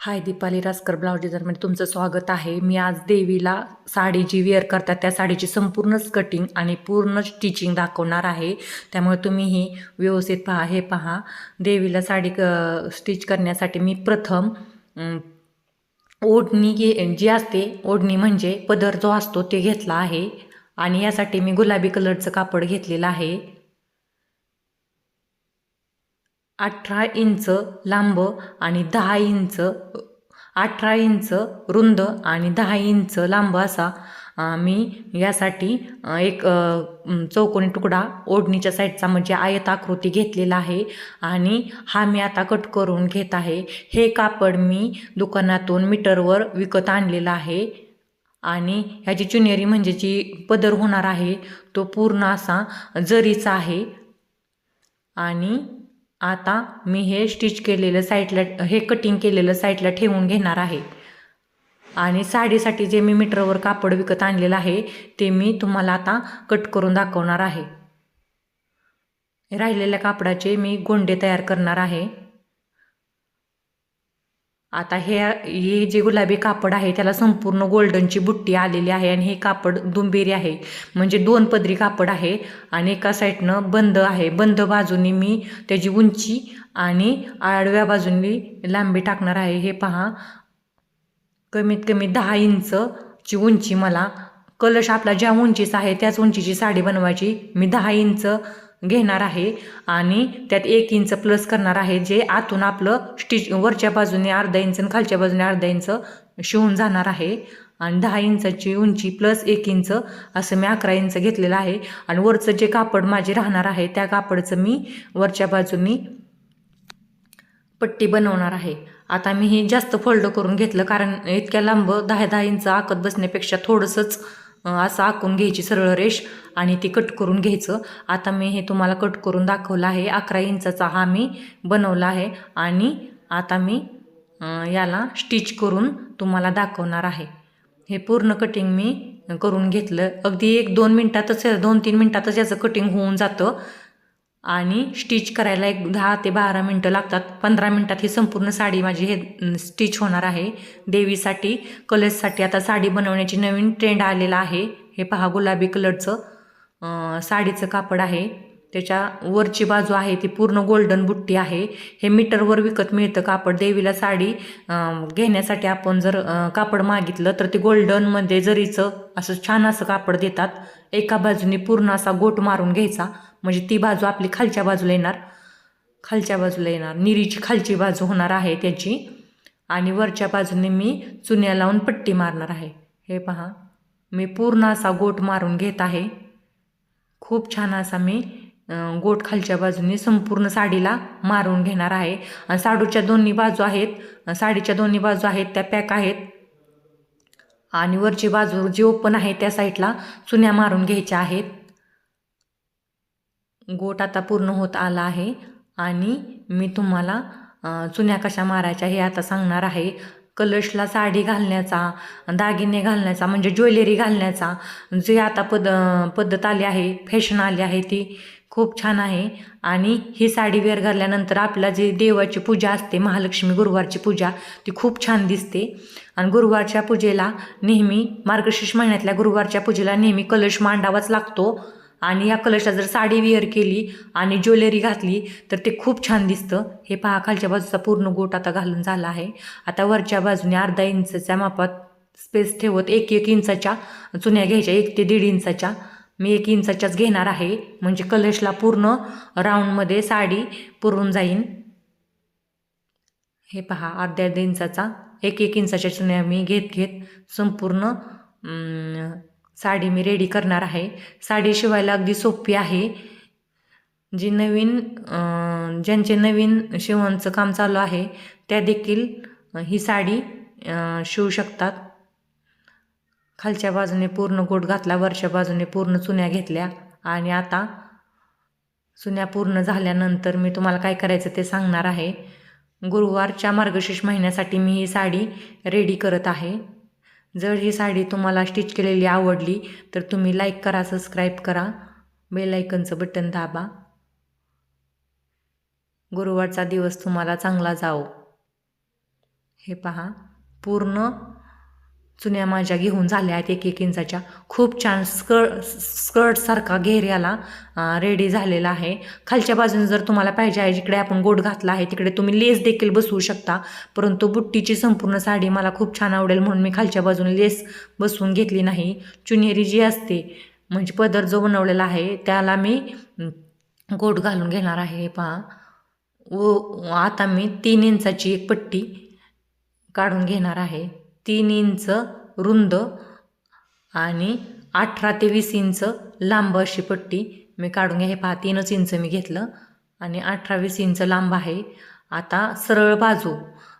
हाय Deepali Raskar blouse डिझायनमध्ये म्हणजे तुमचं स्वागत आहे. मी आज देवीला साडी जी वेअर करतात त्या साडीची संपूर्णच कटिंग आणि पूर्ण स्टिचिंग दाखवणार आहे. त्यामुळे तुम्ही ही व्यवस्थित पहा. हे पहा. देवीला साडी क स्टिच करण्यासाठी मी प्रथम ओढणी घे जी असते ओढणी म्हणजे पदर जो असतो ते घेतला आहे. आणि यासाठी मी गुलाबी कलरचं कापड घेतलेलं आहे. अठरा इंच लांब आणि दहा इंच अठरा इंच रुंद आणि दहा इंच लांब असा मी यासाठी एक चौकोनी तुकडा ओढणीच्या साईडचा म्हणजे आयत आकृती घेतलेला आहे आणि हा मी आता कट करून घेत आहे. हे कापड मी दुकानातून मीटरवर विकत आणलेलं आहे आणि ह्याची चुनेरी म्हणजे जी पदर होणार आहे तो पूर्ण असा जरीचा आहे आणि आता मी हे स्टिच केलेलं साईडला हे कटिंग केलेलं साईडला ठेवून घेणार आहे. आणि साडीसाठी जे मी मीटरवर कापड विकत आणलेलं आहे ते मी तुम्हाला आता कट करून दाखवणार आहे. राहिलेल्या कापडाचे मी गोंडे तयार करणार आहे. आता हे हे जे गुलाबी कापड आहे त्याला संपूर्ण गोल्डनची बुट्टी आलेली आहे आणि हे कापड दुंबेरी आहे. म्हणजे दोन पदरी कापड आहे आणि एका साईडनं बंद आहे. बंद बाजूनी मी त्याची उंची आणि आडव्या बाजूनी लांबी टाकणार आहे. हे पहा. कमीत कमी दहा इंचची उंची मला. कलश आपला ज्या उंचीचा आहे त्याच उंचीची साडी बनवायची. मी दहा इंच घेणार आहे आणि त्यात एक इंच प्लस करणार आहे जे आतून आपलं स्टिच वरच्या बाजूने अर्धा इंच आणि खालच्या बाजूने अर्धा इंच शिवून जाणार आहे. आणि दहा इंचाची उंची प्लस एक इंच असं मी अकरा इंच घेतलेलं आहे. आणि वरचं जे कापड माझे राहणार आहे त्या कापडचं मी वरच्या बाजूनी पट्टी बनवणार आहे. आता मी हे जास्त फोल्ड करून घेतलं कारण इतक्या लांब दहा दहा इंच आकत बसण्यापेक्षा थोडंसंच असं आखून घ्यायची सरळ रेष आणि ती कट करून घ्यायचं. आता मी हे तुम्हाला कट करून दाखवलं आहे. अकरा इंचाचा हा मी बनवला आहे आणि आता मी याला स्टिच करून तुम्हाला दाखवणार आहे. हे पूर्ण कटिंग मी करून घेतलं. अगदी एक दोन मिनटातच दोन तीन मिनटातच याचं कटिंग होऊन जातं. आणि स्टिच करायला एक दहा ते बारा मिनटं लागतात. पंधरा मिनटात ही संपूर्ण साडी माझी हे स्टिच होणार आहे. देवीसाठी कलर्ससाठी आता साडी बनवण्याची नवीन ट्रेंड आलेला आहे. हे पहा गुलाबी कलरचं साडीचं कापड आहे. त्याच्या वरची बाजू आहे ती पूर्ण गोल्डन बुट्टी आहे. हे मीटरवर विकत मिळतं कापड. देवीला साडी घेण्यासाठी आपण जर कापड मागितलं तर ते गोल्डनमध्ये जरीचं असं छान असं कापड देतात. एका बाजूने पूर्ण असा गोट मारून घ्यायचा. म्हणजे ती बाजू आपली खालच्या बाजूला येणार. खालच्या बाजूला येणार. निरीची खालची बाजू होणार आहे त्याची. आणि वरच्या बाजूने मी चुन्या लावून पट्टी मारणार आहे. हे पहा. मी पूर्ण असा गोट मारून घेत आहे. खूप छान असा मी गोट खालच्या बाजूने संपूर्ण साडीला मारून घेणार आहे. आणि साडूच्या दोन्ही बाजू आहेत. साडीच्या दोन्ही बाजू आहेत त्या पॅक आहेत. आणि वरची बाजू जी ओपन आहे त्या साईडला चुन्या मारून घ्यायच्या आहेत. गोट आता पूर्ण होत आला आहे. आणि मी तुम्हाला चुन्या कशा मारायच्या हे आता सांगणार आहे. कलशला साडी घालण्याचा दागिने घालण्याचा म्हणजे ज्वेलरी घालण्याचा जे आता पद पद्धत आली आहे फॅशन आली आहे ती खूप छान आहे. आणि ही साडी वेअर घातल्यानंतर आपला जी देवाची पूजा असते महालक्ष्मी गुरुवारची पूजा ती खूप छान दिसते. आणि गुरुवारच्या पूजेला नेहमी मार्गशीर्ष महिन्यातल्या गुरुवारच्या पूजेला नेहमी कलश मांडावाच लागतो. आणि या कलशला जर साडी वेअर केली आणि ज्वेलरी घातली तर ते खूप छान दिसतं. हे पहा खालच्या बाजूचा पूर्ण गोट आता घालून झाला आहे. आता वरच्या बाजूने अर्धा इंचच्या मापात स्पेस ठेवत एक एक इंचाच्या चुन्या घ्यायच्या एक ते दीड इंचाच्या. मी एक इंचाच्याच घेणार आहे. म्हणजे कलशला पूर्ण राऊंडमध्ये साडी पुरून जाईन. हे पहा अर्ध्या अर्ध्या इंचाचा एक एक इंचाच्या चुन्या मी घेत घेत संपूर्ण साडी मी रेडी करणार आहे. साडी शिवायला अगदी सोपी आहे. जी नवीन ज्यांचे नवीन शिवणचं काम चालू आहे त्या देखील ही साडी शिवू शकतात. खालच्या बाजूने पूर्ण गोट घातला वरच्या बाजूने पूर्ण चुन्या घेतल्या आणि आता चुन्या पूर्ण झाल्यानंतर मी तुम्हाला काय करायचं ते सांगणार आहे. गुरुवारच्या मार्गशीर्ष महिन्यासाठी मी ही साडी रेडी करत आहे. जर ही साडी तुम्हाला स्टिच केलेली आवडली तर तुम्ही लाईक करा सबस्क्राईब करा. बेल आयकनचं बटन दाबा. गुरुवारचा दिवस तुम्हाला चांगला जाओ हे पहा पूर्ण चुन्या माझ्या घेऊन झाल्या आहेत एक एक इंचाच्या. खूप छान स्कर्ट स्कर्टसारखा घेऱ्याला रेडी झालेला आहे. खालच्या बाजूने जर तुम्हाला पाहिजे आहे जिकडे आपण गोट घातला आहे तिकडे तुम्ही लेस देखील बसवू शकता. परंतु बुट्टीची संपूर्ण साडी मला खूप छान आवडेल म्हणून मी खालच्या बाजूने लेस बसवून घेतली नाही. चुनेरी जी असते म्हणजे पदर जो बनवलेला आहे त्याला मी गोट घालून घेणार आहे. पहा. व आता मी तीन इंचाची एक पट्टी काढून घेणार आहे. तीन इंच रुंद आणि अठरा ते वीस इंच लांब अशी पट्टी मी काढून घ्या. हे पहा तीनच इंच मी घेतलं आणि अठरा वीस इंच लांब आहे. आता सरळ बाजू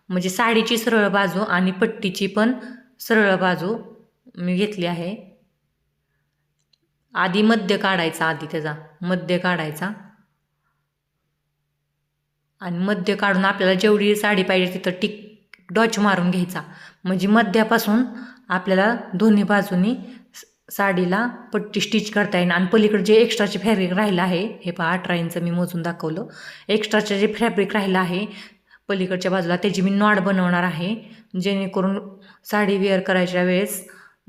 म्हणजे साडीची सरळ बाजू आणि पट्टीची पण सरळ बाजू मी घेतली आहे. आधी मध्य काढायचा आधी त्याचा मध्य काढायचा. आणि मध्य काढून आपल्याला जेवढी साडी पाहिजे तिथं टिक डॉच मारून घ्यायचा. म्हणजे मध्यापासून आपल्याला दोन्ही बाजूनी साडीला पट्टी स्टिच करता येईल आणि पलीकडे जे एक्स्ट्राचे फॅब्रिक राहिलं आहे हे पहा अठरा इंच मी मोजून दाखवलं. एक्स्ट्राचे जे फॅब्रिक राहिलं आहे पलीकडच्या बाजूला त्याची मी नॉड बनवणार आहे. जेणेकरून साडी वेअर करायच्या वेळेस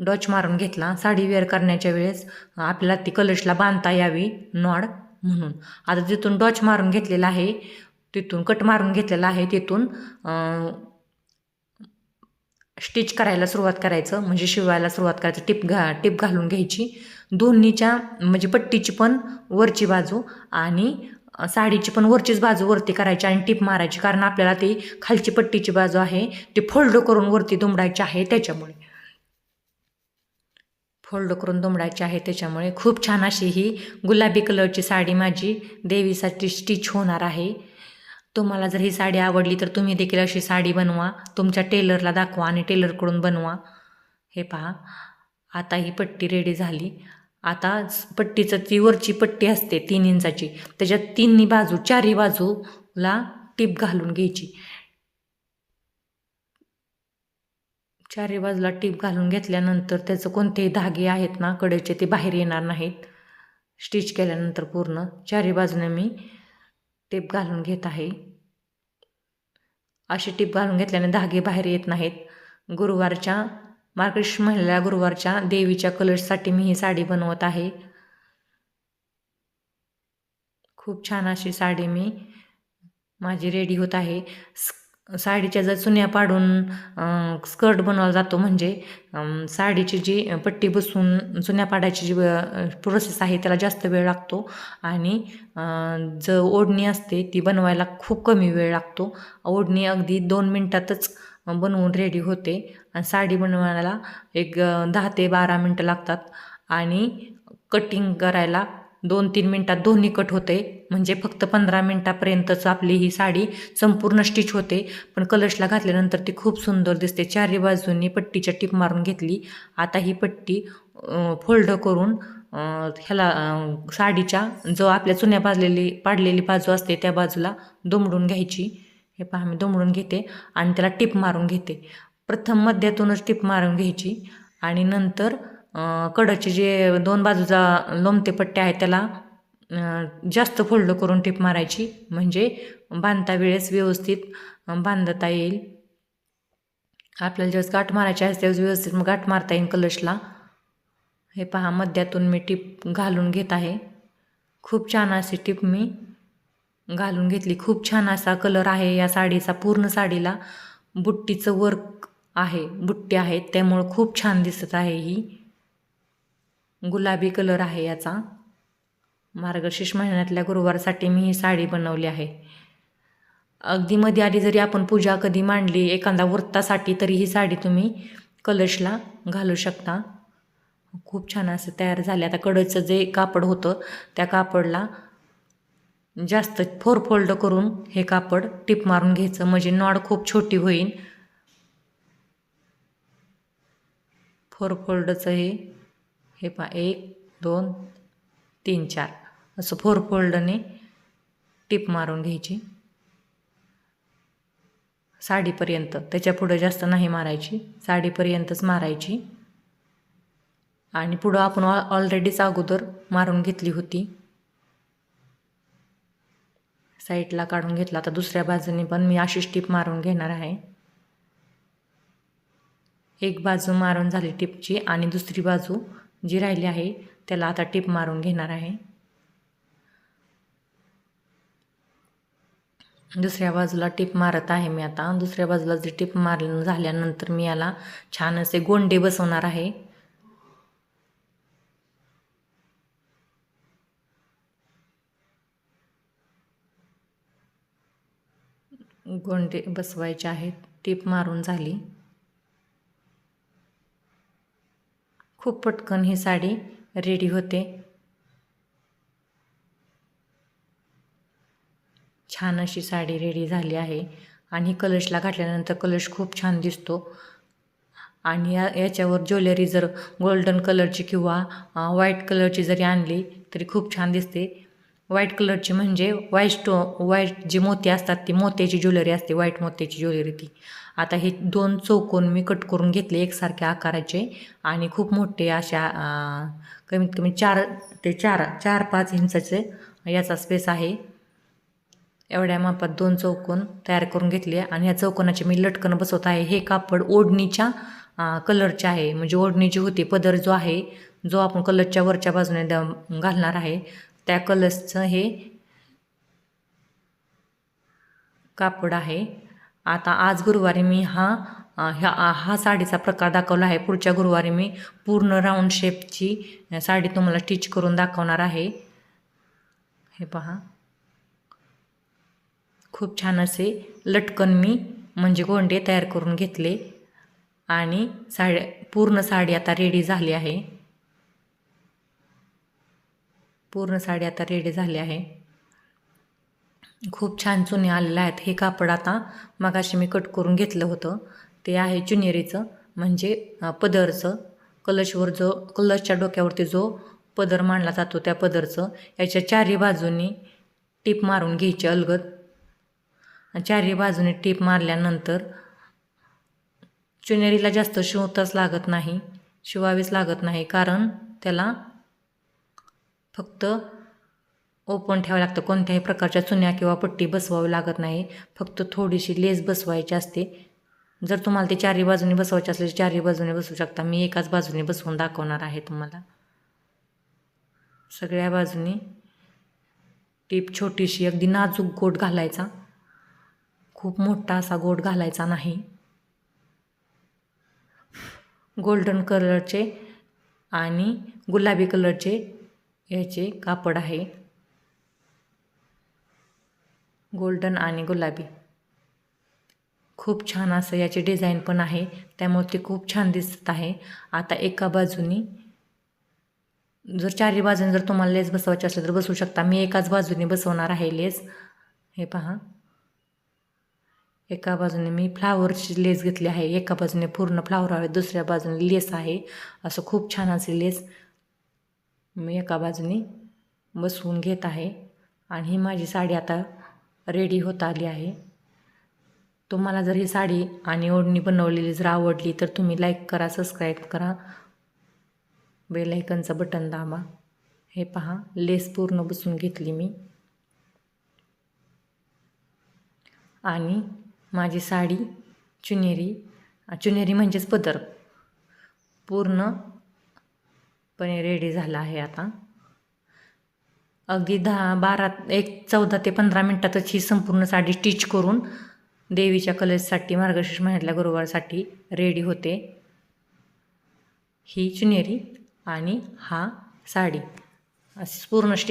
डॉच मारून घेतला. साडी वेअर करण्याच्या वेळेस आपल्याला ती कलशला बांधता यावी नॉड म्हणून. आता जिथून डॉच मारून घेतलेला आहे तिथून कट मारून घेतलेला आहे तिथून स्टिच करायला सुरुवात करायचं म्हणजे शिवायला सुरुवात करायचं टिप घा टिप घालून घ्यायची. दोन्हीच्या म्हणजे पट्टीची पण वरची बाजू आणि साडीची पण वरचीच बाजू वरती करायची आणि टिप मारायची कारण आपल्याला ती खालची पट्टीची बाजू आहे ती फोल्ड करून वरती दुमडायची आहे त्याच्यामुळे. फोल्ड करून दुमडायची आहे त्याच्यामुळे. खूप छान अशी ही गुलाबी कलरची साडी माझी देवीसाठी स्टिच होणार आहे. तुम्हाला जर ही साडी आवडली तर तुम्ही देखील अशी साडी बनवा तुमच्या टेलरला दाखवा आणि टेलरकडून बनवा. हे पहा आता ही पट्टी रेडी झाली. आता पट्टीचं ती वरची पट्टी असते तीन इंचाची. त्याच्यात तिन्ही बाजू चारही बाजूला टीप घालून घ्यायची. चारही बाजूला टीप घालून घेतल्यानंतर त्याचं कोणतेही धागे आहेत ना कडेचे ते बाहेर येणार नाहीत. स्टिच केल्यानंतर पूर्ण. चारही बाजूने मी टेप घालून घेत आहे. अशी टीप घालून घेतल्याने धागे बाहेर येत नाहीत. गुरुवारच्या मार्गशीर्ष महिला गुरुवारच्या देवीच्या कलर्ससाठी मी ही साडी बनवत आहे. खूप छान अशी साडी मी माझी रेडी होत आहे. साडीच्या जर चुन्या पाडून स्कर्ट बनवला जातो म्हणजे साडीची जी पट्टी बसून चुन्या पाडायची जी प्रोसेस आहे त्याला जास्त वेळ लागतो आणि जर ओढणी असते ती बनवायला खूप कमी वेळ लागतो. ओढणी अगदी दोन मिनटातच बनवून रेडी होते आणि साडी बनवायला एक दहा ते बारा मिनटं लागतात आणि कटिंग करायला दोन तीन मिनटात दोन्ही कट होते म्हणजे फक्त पंधरा मिनटापर्यंतच आपली ही साडी संपूर्ण स्टिच होते. पण कलशला घातल्यानंतर ती खूप सुंदर दिसते. चारही बाजूंनी पट्टीच्या टीप मारून घेतली. आता ही पट्टी फोल्ड करून ह्याला साडीच्या जो आपल्या चुन्या पाजलेली पाडलेली बाजू असते त्या बाजूला दुमडून घ्यायची. हे पहा मी दुमडून घेते आणि त्याला टिप मारून घेते. प्रथम मध्यातूनच टिप मारून घ्यायची. आणि नंतर कडचे जे दोन बाजूचा लोमते पट्टे आहेत त्याला जास्त फोल्ड करून टिप मारायची. म्हणजे बांधता वेळेस व्यवस्थित बांधता येईल. आपल्याला ज्यावेळेस गाठ मारायची आहे त्यावेळेस व्यवस्थित मग गाठ मारता येईल कलशला. हे पहा मध्यातून मी टिप घालून घेत आहे. खूप छान अशी टिप मी घालून घेतली. खूप छान असा कलर आहे या साडीचा पूर्ण साडीला बुट्टीचं वर्क आहे बुट्टी आहेत. त्यामुळं खूप छान दिसत आहे ही. गुलाबी कलर आहे याचा. मार्गशीर्ष महिन्यातल्या गुरुवारसाठी मी ही साडी बनवली आहे. अगदी मध्ये आधी जरी आपण पूजा कधी मांडली एखादा वृत्तासाठी तरी ही साडी तुम्ही कलशला घालू शकता. खूप छान असं तयार झाले. आता कडचं जे कापड होतं त्या कापडला जास्त फोर फोल्ड करून हे कापड टिप मारून घ्यायचं. म्हणजे नॉड खूप छोटी होईल फोर फोल्डचं हे हे पा एक दोन तीन चार. असं फोर फोल्डने टिप मारून घ्यायची. साडीपर्यंत. त्याच्या पुढं जास्त नाही मारायची. साडीपर्यंतच मारायची. आणि पुढं आपण ऑलरेडीच अगोदर मारून घेतली होती. साईडला काढून घेतला. आता दुसऱ्या बाजूने पण मी अशी टिप मारून घेणार आहे. एक बाजू मारून झाली टिपची आणि दुसरी बाजू जी राहिली आहे त्याला आता टिप मारून घेणार आहे. दुसऱ्या बाजूला टिप मारत आहे मी आता. दुसऱ्या बाजूला जी टिप मार झाल्यानंतर मी याला छान असे गोंडे बसवणार आहे. गोंडे बसवायचे आहेत. टीप मारून झाली. खूप पटकन ही साडी रेडी होते. छान अशी साडी रेडी झाली आहे. आणि कलशला घातल्यानंतर कलश खूप छान दिसतो. आणि या याच्यावर ज्वेलरी जर गोल्डन कलरची किंवा व्हाईट कलरची जरी आणली तरी खूप छान दिसते. व्हाईट कलरची म्हणजे व्हाईट स्टो व्हाईट जी मोती असतात ती मोत्याची ज्वेलरी असते व्हाईट मोत्याची ज्वेलरी ती. आता हे दोन चौकोन मी कट करून घेतले एकसारख्या आकाराचे आणि खूप मोठे अशा कमीत कमी चार ते चार चार पाच इंचाचे याचा स्पेस आहे. एवढ्या मापात दोन चौकोन तयार करून घेतले आणि या चौकोनाचे मी लटकन बसवत आहे. हे कापड ओढणीच्या कलरचे आहे. म्हणजे ओढणीची होती पदर जो आहे जो आपण कलरच्या वरच्या बाजूने द घालणार आहे त्या कलर्सचं हे कापड आहे. आता आज गुरुवारी मी हा ह्या हा साडीचा प्रकार दाखवला आहे. पुढच्या गुरुवारी मी पूर्ण राऊंड शेपची साडी तुम्हाला स्टिच करून दाखवणार आहे. हे पहा. खूप छान असे लटकन मी म्हणजे गोंडे तयार करून घेतले. आणि साडी पूर्ण साडी आता रेडी झाली आहे. पूर्ण साडी आता रेडी झाली आहे. खूप छान चुने आलेले आहेत. हे कापड आता मगाशी मी कट करून घेतलं होतं. ते आहे चुनेरीचं म्हणजे पदरचं. कलशवर जो कलशच्या डोक्यावरती जो पदर मांडला जातो त्या पदरचं. याच्या चारही बाजूनी टीप मारून घ्यायची अलगद. चारही बाजूने टीप मारल्यानंतर चुनेरीला जास्त शिवताच लागत नाही शिवावीच लागत नाही. कारण त्याला फक्त ओपन ठेवावं लागतं. कोणत्याही प्रकारच्या चुन्या किंवा पट्टी बसवावी लागत नाही. फक्त थोडीशी लेस बसवायची असते. जर तुम्हाला ते चारही बाजूने बसवायचे असले तर चारही बाजूने बसवू शकता. मी एकाच बाजूने बसवून दाखवणार आहे तुम्हाला. सगळ्या बाजूने टीप छोटीशी अगदी नाजूक गोट घालायचा. खूप मोठा असा गोट घालायचा नाही. गोल्डन कलरचे आणि गुलाबी कलरचे याचे कापड आहे. गोल्डन आणि गुलाबी. खूप छान असं याचे डिझाईन पण आहे. त्यामुळे ते खूप छान दिसत आहे. आता एका बाजूनी जर चारही बाजूने जर तुम्हाला लेस बसवायची असेल तर बसवू शकता. मी एकाच बाजूने बसवणार आहे लेस. हे पहा. एका बाजूने मी फ्लावरची लेस घेतली आहे. एका बाजूने पूर्ण फ्लावर आहे. दुसऱ्या बाजूने लेस आहे. असं खूप छान असे लेस मी एका बाजूने बसवून घेत आहे. आणि ही माझी साडी आता रेडी होत आली आहे. तुम्हाला जर ही साडी आणि ओढणी बनवलेली जर आवडली तर तुम्ही लाईक करा सबस्क्राईब करा. बेलायकनचं बटन दाबा. हे पहा लेस पूर्ण बसून घेतली मी. आणि माझी साडी चुनेरी चुनेरी म्हणजेच पदर पूर्णपणे रेडी झाला आहे आता. अगदी दहा बारा एक चौदा ते पंधरा मिनटातच ही संपूर्ण साडी स्टिच करून देवीच्या कलर्ससाठी मार्गशीर्ष महिन्यातल्या गुरुवारसाठी रेडी होते. ही चुनेरी आणि हा साडी. असं पूर्ण स्टिच